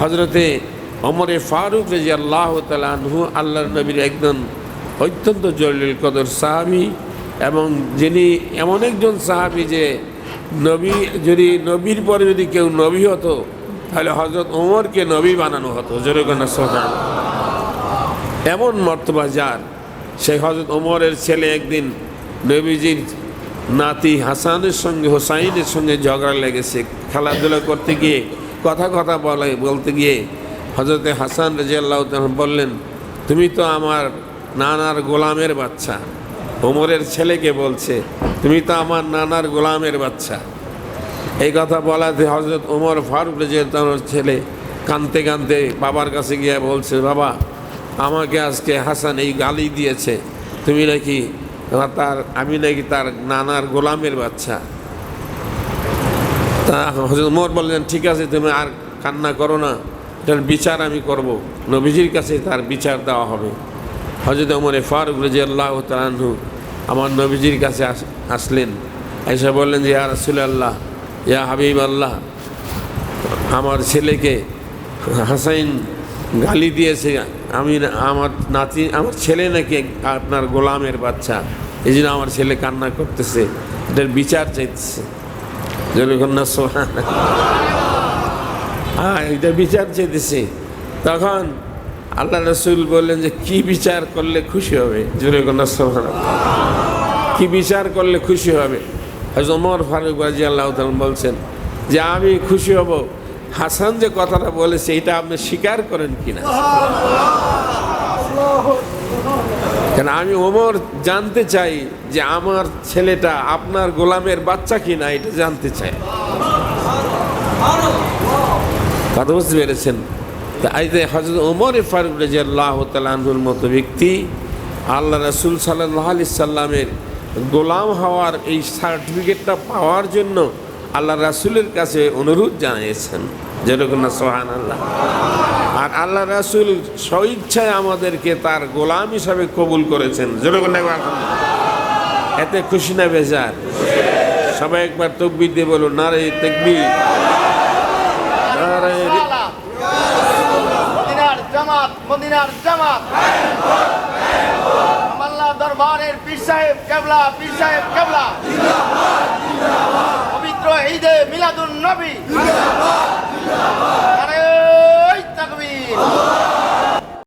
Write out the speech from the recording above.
হজরতে অমরে ফারুক রেজি আল্লাহ তালহু আল্লাহ নবীর একজন অত্যন্ত জলিল কদর সাহাবি এবং যিনি এমন একজন সাহাবি যে নবী, যদি নবীর পরে যদি কেউ নবী হতো, তাহলে হজরত ওমরকে নবী বানানো হতো। জোরেগনা সোহান এমন মর্তবা যার সেই হজরত ওমরের ছেলে একদিন নবীজির নাতি হাসানের সঙ্গে, হোসাইনের সঙ্গে ঝগড়া লেগেছে। খেলাধুলা করতে গিয়ে কথা কথা বলে, বলতে গিয়ে হজরতে হাসান রাজিয়াল্লাহ বললেন, তুমি তো আমার নানার গোলামের বাচ্চা। ওমরের ছেলেকে বলছে, তুমি তো আমার নানার গোলামের বাচ্চা। এই কথা বলাতে হজরত ওমর ফারুক রাজিয়াল্লাহর ছেলে কানতে কানতে বাবার কাছে গিয়ে বলছে, বাবা, আমাকে আজকে হাসান এই গালি দিয়েছে। তুমি নাকি তার, আমি নাকি তার নানার গোলামের বাচ্চা। হজরত ওমর বললেন, ঠিক আছে, তুমি আর কান্না করো না। এটার বিচার আমি করব। নবীজির কাছে তার বিচার দেওয়া হবে। হজরত ওমরে ফারুক রাজি আল্লাহ তালাহু আমার নবীজির কাছে আস- আসলেন। এসে বললেন যে, ইয়া রসুল আল্লাহ ইয়া হাবিব আল্লাহ আমার ছেলেকে হাসাইন গালি দিয়েছে। আমি আমার নাতি, আমার ছেলে নাকি আপনার গোলামের বাচ্চা। এই জন্য আমার ছেলে কান্না করতেছে। এটার বিচার চাইতেছে। হ্যাঁ এটা বিচার চাইতেছে। তখন আল্লাহ রসুল বললেন যে, কি বিচার করলে খুশি হবে? জোরে কন্যা সোহান কি বিচার করলে খুশি হবে? ওমর ফারুক বাজি আল্লাহ বলছেন যে, আমি খুশি হব। হাসান যে কথাটা বলেছে, এটা আপনি স্বীকার করেন কিনা? কেন আমি ওমর জানতে চাই যে আমার ছেলেটা আপনার গোলামের বাচ্চা কিনা, এটা জানতে চাই। কথা বুঝতে পেরেছেন? হজরত ওমর ফারুক রাজি আল্লাহ তালুর মতো ব্যক্তি, আল্লাহ রসুল সাল্লাহ আলি সাল্লামের গোলাম হওয়ার এই সার্টিফিকেটটা পাওয়ার জন্য আল্লাহ রাসুলের কাছে অনুরোধ জানিয়েছেন। যেরকম না সোহান আল্লাহ আর আল্লাহ রাসুল স্বইচ্ছায় আমাদেরকে তার গোলাম হিসাবে কবুল করেছেন। যেরকম এতে খুশি না, বেজার? সবাই একবার তকবির দিয়ে বলুন না রে তকবির দরবারের পীর সাহেব কেবলা, পীর সাহেব কেবলা। পবিত্র ঈদে মিলাদুন নবী।